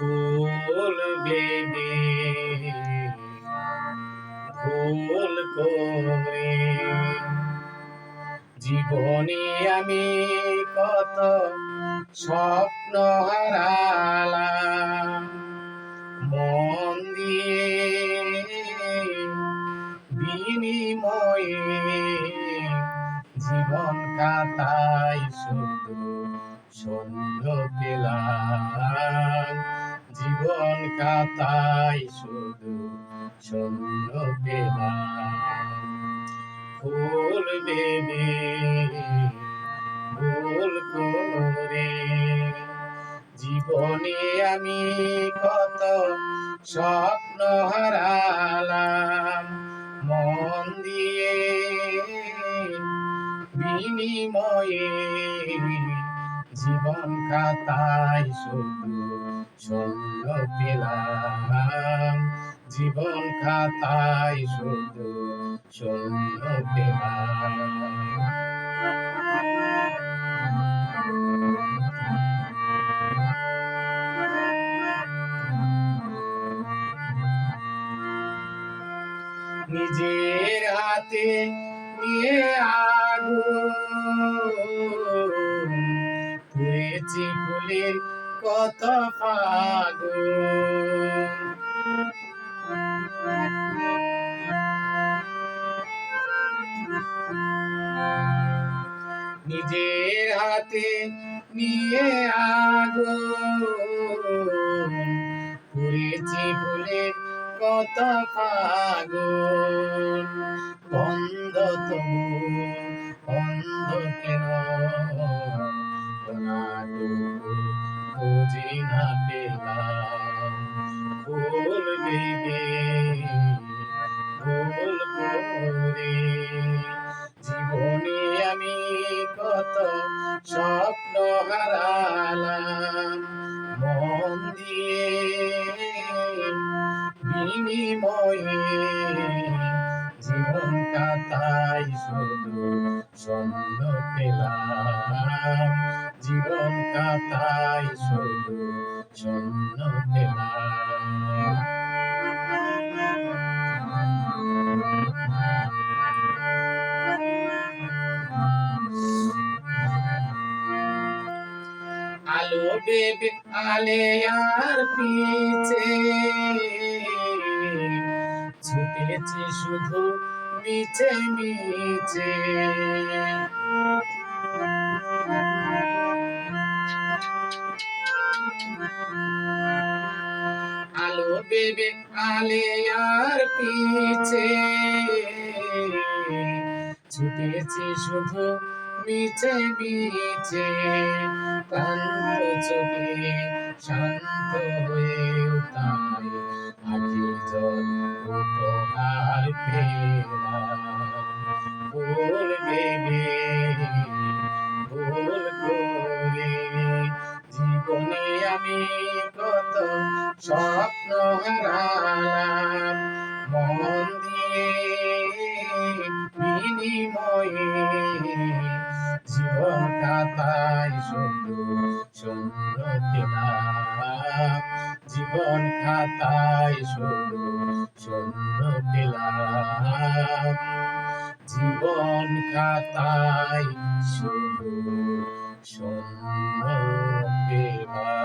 ফুল বেবে ভুল করে। জীবনে আমি কত স্বপ্ন হারালাম, মন দিয়ে বিনিময়ে জীবন কাটাই শুধু সন্ধ্য পেলাম। কাটাই শুধু সন্ধ্য পেলাম ফুল বেবে ভুল করে জীবনে আমি কত স্বপ্ন হারালাম। মন দিয়ে বিনিময়ে জীবন খাতায় শুধু শূন্য পেলাম জীবন খাতায় শুধু শূন্য নিজের হাতে নিয়ে আগুন। পুড়েছি ফুলের কত নিজের হাতে নিয়ে আগো। করেছি বলে কত ফাগুন হারালাম মন দিয়ে বিনিময়ে জীবন কাটাই শুধু স্বর্ণ পেলাম। জীবন কাটাই শুধু স্বর্ণ পেলাম। আলো বেবে আলে আর পিছে। ছুটেছি শুধু মিছে মিছে। আলো বেবে আলে আর পিছে। ছুটেছি শুধু মিছে মিছে ক্লান্ত চোখে শান্ত হয়ে তাই আখি জল উপহার পেলাম। ফুল বেবে ভুল করে জীবনে আমি কত স্বপ্ন হারালাম। মন দিয়ে বিনিময়ে শূন্য জীবন খাতায় শূন্য পেলাম জীবন খাতায় শুধু শূন্য পেলাম